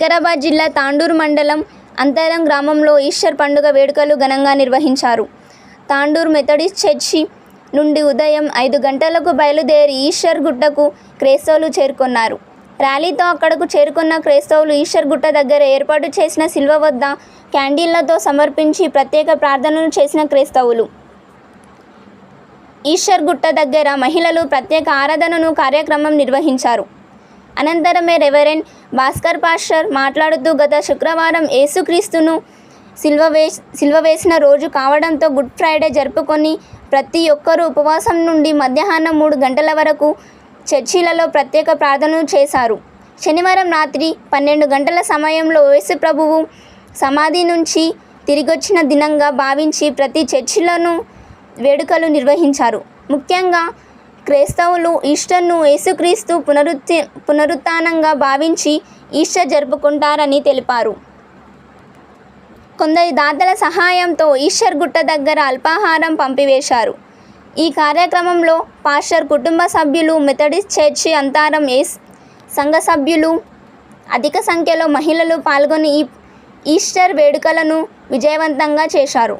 వికారాబాద్ జిల్లా తాండూరు మండలం అంతరం గ్రామంలో ఈస్టర్ పండుగ వేడుకలు ఘనంగా నిర్వహించారు. తాండూరు మెథడిస్ట్ చర్చి నుండి ఉదయం ఐదు గంటలకు బయలుదేరి ఈశ్వర్ గుట్టకు క్రైస్తవులు చేరుకున్నారు. ర్యాలీతో అక్కడకు చేరుకున్న క్రైస్తవులు ఈశ్వర్ గుట్ట దగ్గర ఏర్పాటు చేసిన శిల్వ వద్ద క్యాండిళ్ళతో సమర్పించి ప్రత్యేక ప్రార్థనలు చేసిన క్రైస్తవులు. ఈశ్వర్ గుట్ట దగ్గర మహిళలు ప్రత్యేక ఆరాధనను కార్యక్రమం నిర్వహించారు. అనంతరమే రెవరెండ్ భాస్కర్ పాస్టర్ మాట్లాడుతూ గత శుక్రవారం యేసుక్రీస్తును సిల్వ వే సిల్వ వేసిన రోజు కావడంతో గుడ్ ఫ్రైడే జరుపుకొని ప్రతి ఒక్కరూ ఉపవాసం నుండి మధ్యాహ్నం మూడు గంటల వరకు చర్చిలలో ప్రత్యేక ప్రార్థనలు చేశారు. శనివారం రాత్రి పన్నెండు గంటల సమయంలో యేసు ప్రభువు సమాధి నుంచి తిరిగొచ్చిన దినంగా భావించి ప్రతి చర్చిలను వేడుకలు నిర్వహించారు. ముఖ్యంగా క్రైస్తవులు ఈస్టర్ను యేసుక్రీస్తు పునరుత్తి పునరుత్నంగా భావించి ఈస్టర్ జరుపుకుంటారని తెలిపారు. కొందరి దాతల సహాయంతో ఈశ్వర్ గుట్ట దగ్గర అల్పాహారం పంపివేశారు. ఈ కార్యక్రమంలో పాస్టర్ కుటుంబ సభ్యులు మెథడిస్ట్ చర్చి అంతారం ఏస్ సంఘ సభ్యులు అధిక సంఖ్యలో మహిళలు పాల్గొని ఈ ఈస్టర్ వేడుకలను విజయవంతంగా చేశారు.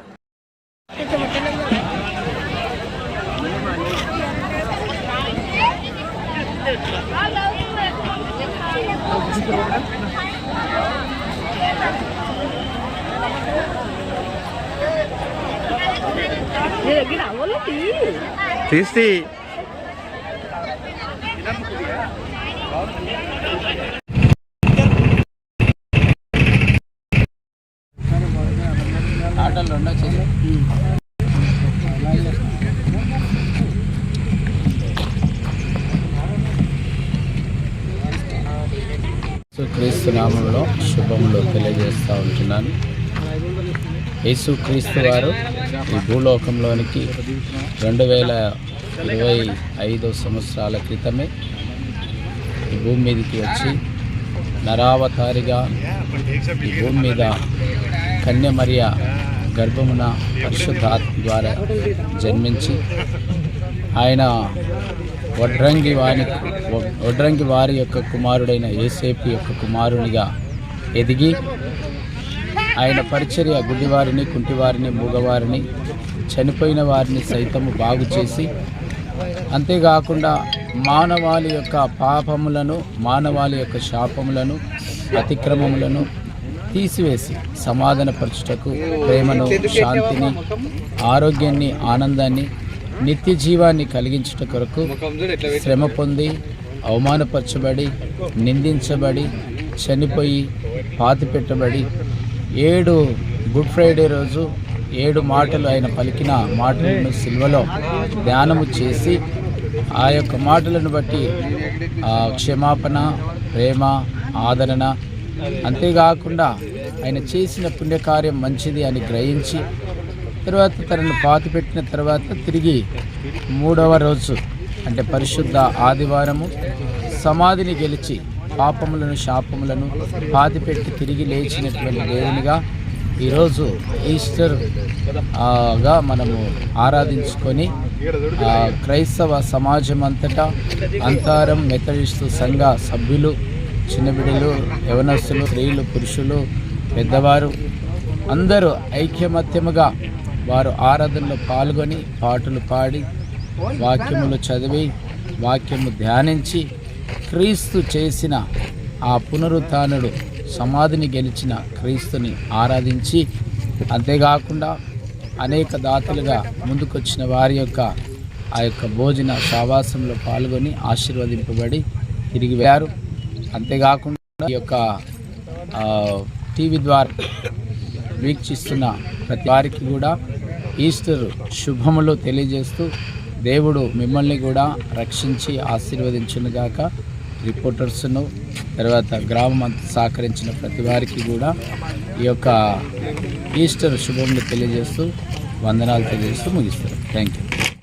lagi nak bola ti. Sisi. క్రీస్తు నామంలో శుభములు తెలియజేస్తూ ఉంటున్నాను. యేసు క్రీస్తు వారు ఈ భూలోకంలోనికి రెండు వేల ఇరవై ఐదు సంవత్సరాల క్రితమే ఈ భూమి మీదకి వచ్చి నరావతారిగా ఈ భూమి మీద కన్యమర్య గర్భమున పరిశుద్ధాత్మ ద్వారా జన్మించి ఆయన వడ్రంగి వారి వడ్రంగి వారి యొక్క కుమారుడైన ఏసేపు యొక్క కుమారునిగా ఎదిగి ఆయన పరిచర్య గుడ్డివారిని కుంటివారిని మూగవారిని చనిపోయిన వారిని సైతము బాగు చేసి అంతేకాకుండా మానవాళి యొక్క పాపములను మానవాళి యొక్క శాపములను అతిక్రమములను తీసివేసి సమాధానపరచుటకు ప్రేమను శాంతిని ఆరోగ్యాన్ని ఆనందాన్ని నిత్య జీవాన్ని కలిగించుట కొరకు శ్రమ పొంది అవమానపరచబడి నిందించబడి చనిపోయి పాతి పెట్టబడి ఏడు గుడ్ ఫ్రైడే రోజు ఏడు మాటలు ఆయన పలికిన మాటలను సిల్వలో ధ్యానము చేసి ఆ యొక్క మాటలను బట్టి క్షమాపణ ప్రేమ ఆదరణ అంతేకాకుండా ఆయన చేసిన పుణ్యకార్యం మంచిది అని గ్రహించి తర్వాత తనను పాతిపెట్టిన తర్వాత తిరిగి మూడవ రోజు అంటే పరిశుద్ధ ఆదివారము సమాధిని గెలిచి పాపములను శాపములను పాతిపెట్టి తిరిగి లేచినటువంటి దేవునిగా ఈరోజు ఈస్టర్గా మనము ఆరాధించుకొని క్రైస్తవ సమాజం అంతటా అంతారం మెథడిస్టు సంఘ సభ్యులు చిన్నబిడ్డలు యవనస్తులు స్త్రీలు పురుషులు పెద్దవారు అందరూ ఐక్యమత్యముగా వారు ఆరాధనలో పాల్గొని పాటలు పాడి వాక్యములు చదివి వాక్యము ధ్యానించి క్రీస్తు చేసిన ఆ పునరుత్నుడు సమాధిని గెలిచిన క్రీస్తుని ఆరాధించి అంతేకాకుండా అనేక దాతలుగా ముందుకొచ్చిన వారి యొక్క ఆ యొక్క భోజన సావాసంలో పాల్గొని ఆశీర్వదింపబడి తిరిగి వెళ్ళారు. అంతేకాకుండా ఈ యొక్క టీవీ ద్వారా వీక్షిస్తున్న ప్రతి వారికి కూడా ఈస్టర్ శుభములు తెలియజేస్తూ దేవుడు మిమ్మల్ని కూడా రక్షించి ఆశీర్వదించునుగాక. రిపోర్టర్స్ను తర్వాత గ్రామం అంతా సహకరించిన ప్రతి వారికి కూడా ఈ యొక్క ఈస్టర్ శుభములు తెలియజేస్తూ వందనాలు తెలియజేస్తూ ముగిస్తారు థ్యాంక్ యూ